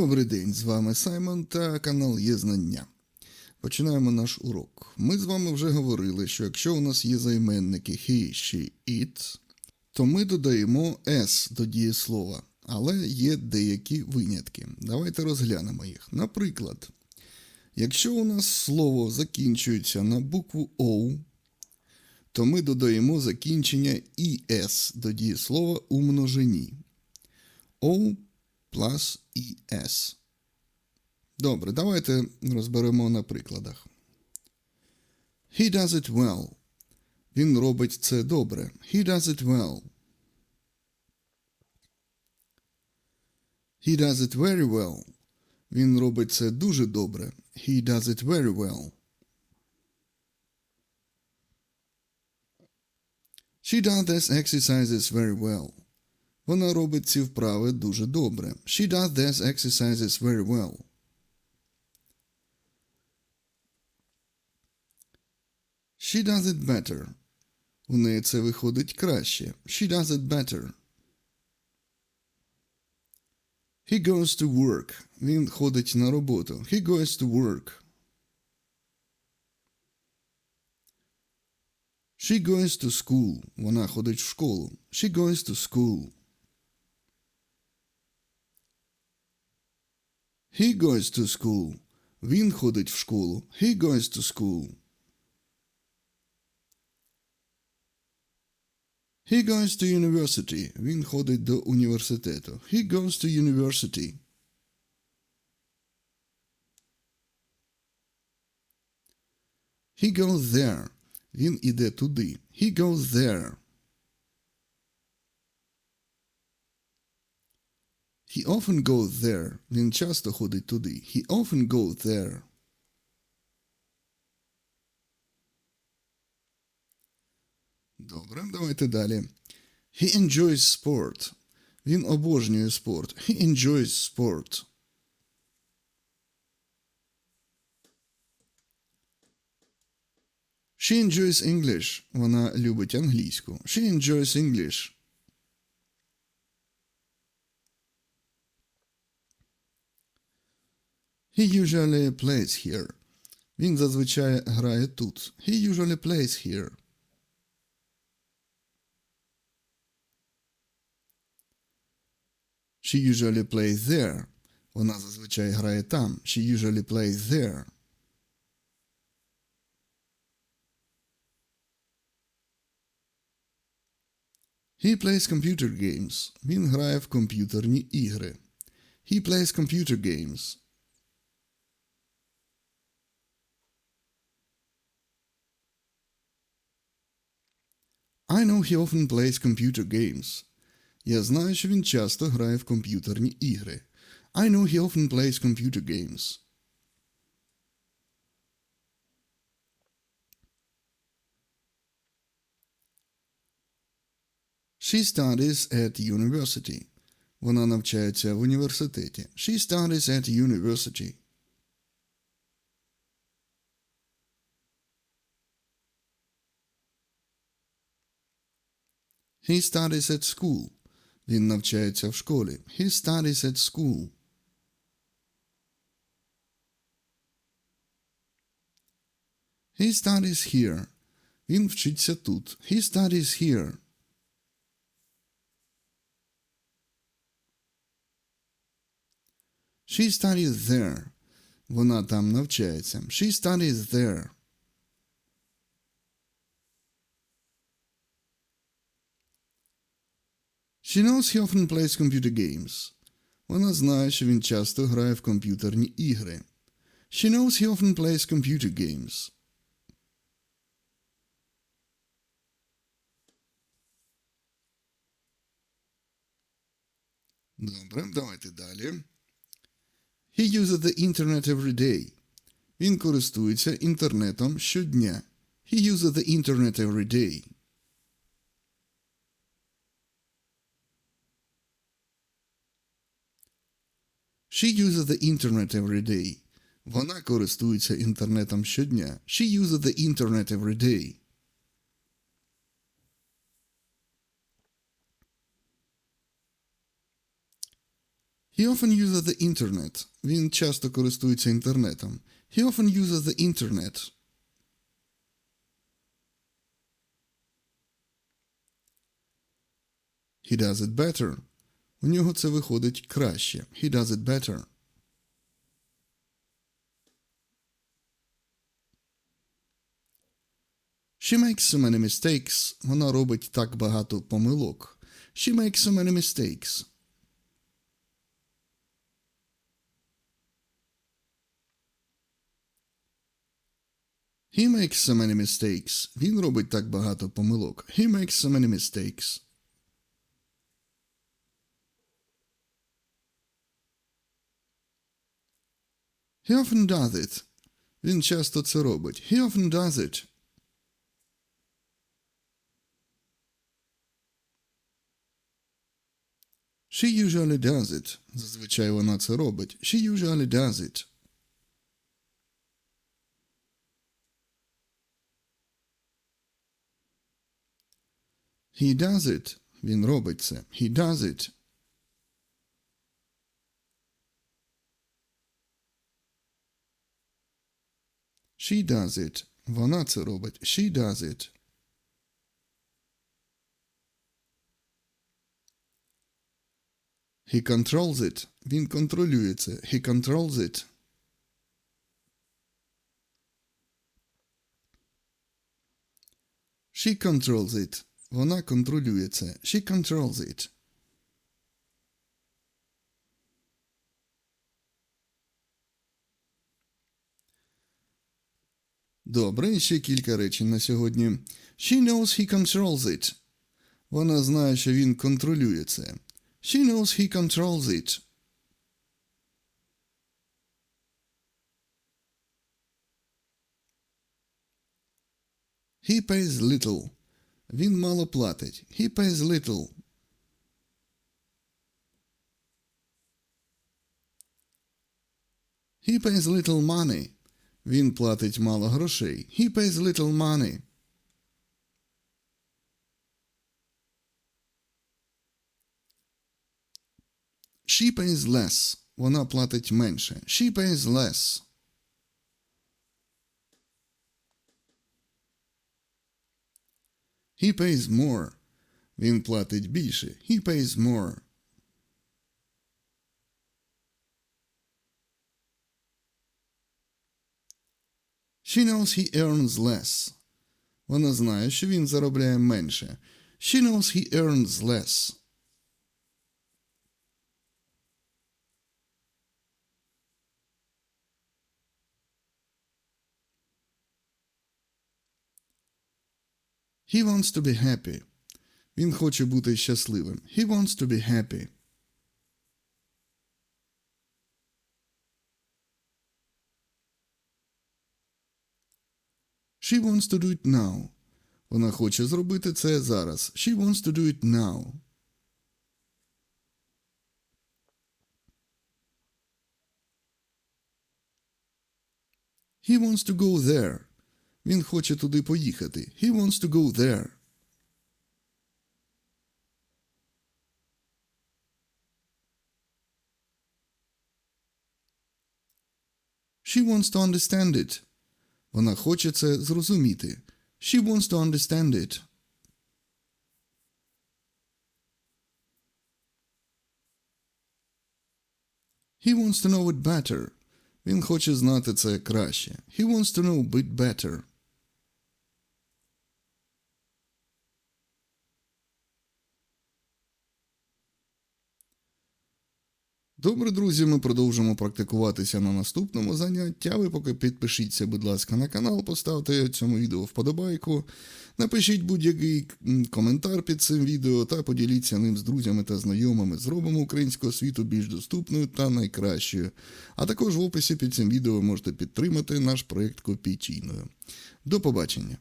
Добрий день, з вами Саймон та канал Є Знання. Починаємо наш урок. Ми з вами вже говорили, що якщо у нас є займенники he, she, it, то ми додаємо s до дієслова, але є деякі винятки. Давайте розглянемо їх. Наприклад, якщо у нас слово закінчується на букву O, то ми додаємо закінчення es до дієслова у множині. O plus ES. Добре, давайте розберемо на прикладах. He does it well. Він робить це добре. He does it well. He does it very well. Він робить це дуже добре. He does it very well. She does these exercises very well. Вона робить ці вправи дуже добре. She does these exercises very well. She does it better. У неї це виходить краще. She does it better. He goes to work. Він ходить на роботу. He goes to work. She goes to school. Вона ходить в школу. She goes to school. He goes to school. Він ходить в школу. He goes to school. He goes to university. Він ходить до університету. He goes to university. He goes there. Він іде туди. He goes there. He often goes there. Він часто ходить туди. He often goes there. Добре, давайте далі. He enjoys sport. Він обожнює спорт. He enjoys sport. She enjoys English. Вона любить англійську. She enjoys English. He usually plays here. Він зазвичай грає тут. He usually plays here. She usually plays there. Вона зазвичай грає там. She usually plays there. He plays computer games. Він грає в комп'ютерні ігри. He plays computer games. I know he often plays computer games. Я знаю, що він часто грає в комп'ютерні ігри. I know he often plays computer games. She studies at university. Вона навчається в університеті. She studies at university. He studies at school. Він навчається в школі. He studies at school. He studies here. Він вчиться тут. He studies here. She studies there. Вона там навчається. She studies there. She knows he often plays computer games. Вона знає, що він часто грає в комп'ютерні ігри. She knows he often plays computer games. Добре, давайте далі. He uses the internet every day. Він користується інтернетом щодня. He uses the internet every day. She uses the internet every day. Вона користується інтернетом щодня. She uses the internet every day. He often uses the internet. Він часто користується інтернетом. He often uses the internet. He does it better. У нього це виходить краще. He does it better. She makes so many mistakes. Вона робить так багато помилок. She makes so many mistakes. He makes so many mistakes. Він робить так багато помилок. He makes so many mistakes. He often does it. Він часто це робить. He often does it. She usually does it. Зазвичай вона це робить. She usually does it. He does it. Він робить це. He does it. She does it. Вона це робить. She does it. He controls it. Він контролює це. He controls it. She controls it. Вона контролює це. She controls it. Добре, ще кілька речень на сьогодні. She knows he controls it. Вона знає, що він контролює це. She knows he controls it. He pays little. Він мало платить. He pays little. He pays little money. Він платить мало грошей. He pays little money. She pays less. Вона платить менше. She pays less. He pays more. Він платить більше. He pays more. She knows he earns less. Вона знає, що він заробляє менше. She knows he earns less. He wants to be happy. Він хоче бути щасливим. He wants to be happy. She wants to do it now. Вона хоче зробити це зараз. She wants to do it now. He wants to go there. Він хоче туди поїхати. He wants to go there. She wants to understand it. Вона хоче це зрозуміти. She wants to understand it. He wants to know it better. Він хоче знати це краще. He wants to know it better. Добре, друзі, ми продовжимо практикуватися на наступному занятті. А ви поки підпишіться, будь ласка, на канал, поставте цьому відео вподобайку, напишіть будь-який коментар під цим відео та поділіться ним з друзями та знайомими. Зробимо українську освіту більш доступною та найкращою. А також в описі під цим відео ви можете підтримати наш проєкт копійчийною. До побачення!